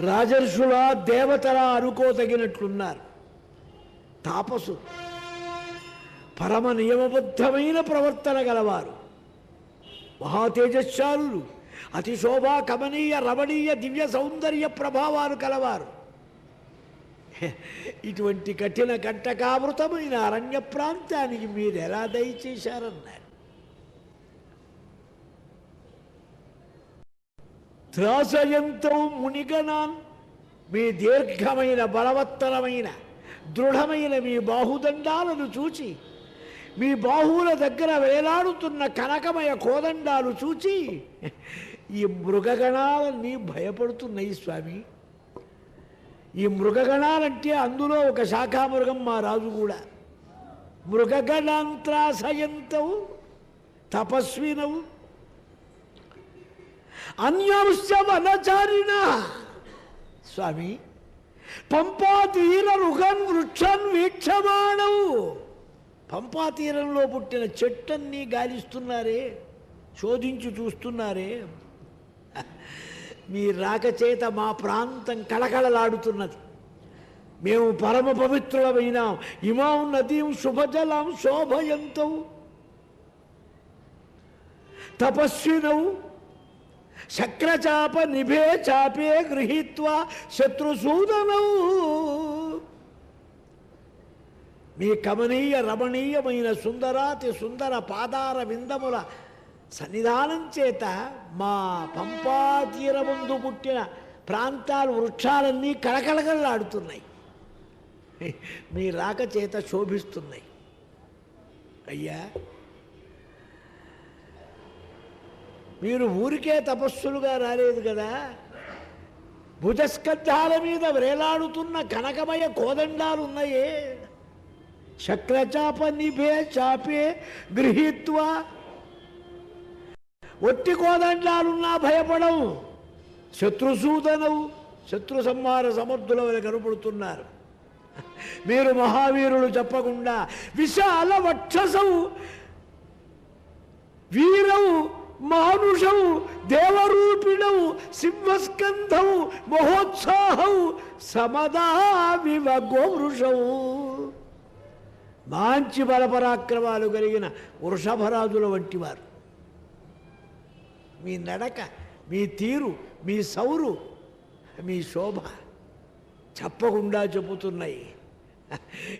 రాజర్షులా దేవతల అనుకోదగినట్లున్నారు తాపసు. పరమ నియమబద్ధమైన ప్రవర్తన గలవారు. మహా తేజశాలులు అతి శోభా కమనీయ రమణీయ దివ్య సౌందర్య ప్రభావాలు కలవారు. ఇటువంటి కఠిన కంటకావృతమైన అరణ్య ప్రాంతానికి మీరు ఎలా దయచేశారన్నారు? త్రాసయంతో మునిగనాన్ మీ దీర్ఘమైన బలవత్తరమైన దృఢమైన మీ బాహుదండాలను చూచి మీ బాహువుల దగ్గర వేలాడుతున్న కనకమయ కోదండాలు చూచి ఈ మృగగణాలన్నీ భయపడుతున్నాయి స్వామి. ఈ మృగగణాలంటే అందులో ఒక శాఖామృగం మా రాజు కూడా. మృగగణాంత్రాసయంతవు తపస్వినవు అన్యాంశ స్వామి పంపాతీర రుగన్ వృక్షన్ వీక్షమాణవు పంపాతీరంలో పుట్టిన చెట్టన్నీ గాలిస్తున్నారే శోధించి చూస్తున్నారే. మీ రాకచేత మా ప్రాంతం కళకళలాడుతున్నది. మేము పరమ పవిత్రులమైనాం. ఇమాం నదీం శుభజలం శోభయంతవు తపస్వినవు శక్రచాప నిభే చాపే గృహీత్వా శత్రుసూదనవు మీ కమనీయ రమణీయమైన సుందరాతి సుందర పాదార విందముల సన్నిధానం చేత మా పంపాతీర ముందు పుట్టిన ప్రాంతాలు వృక్షాలన్నీ కళకళకళలాడుతున్నాయి. మీ రాక చేత శోభిస్తున్నాయి. అయ్యా మీరు ఊరికే తపస్సులుగా రాలేదు కదా? భుజస్కంధాల మీద వేలాడుతున్న కనకమయ కోదండాలు ఉన్నాయే చక్రచాప నిభే చాపే గృహీత్వా. ఒట్టి కోదండాలున్నా భయపడవు. శత్రుసూదనవు శత్రు సంహార సమర్థుల వల్ల కనపడుతున్నారు. మీరు మహావీరులు చెప్పకుండా విశాల వక్షసవు వీరవు మానుషవు దేవరూపిణం సింహస్కంధవు మహోత్సాహం సమదావివ గోవృషవు మంచి బలపరాక్రమాలు కలిగిన వృషభరాజుల వంటివారు మీ నడక మీ తీరు మీ సౌరు మీ శోభ చెప్పకుండా చెబుతున్నాయి.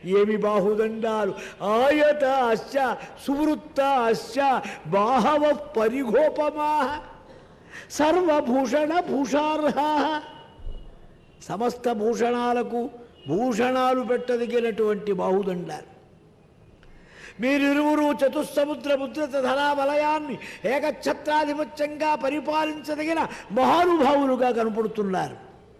ఏమి బాహుదండాలు? ఆయత అశ్చ సువృత్త అశ్చ బాహవ పరిగోపమా సర్వభూషణ భూషార్హ. సమస్త భూషణాలకు భూషణాలు పెట్టదగినటువంటి బాహుదండాలు. మీరిరువురు చతుస్సముద్ర ముద్రత ధనావలయాన్ని ఏకఛత్రాధిపత్యంగా పరిపాలించదగిన మహానుభావులుగా కనపడుతున్నారు.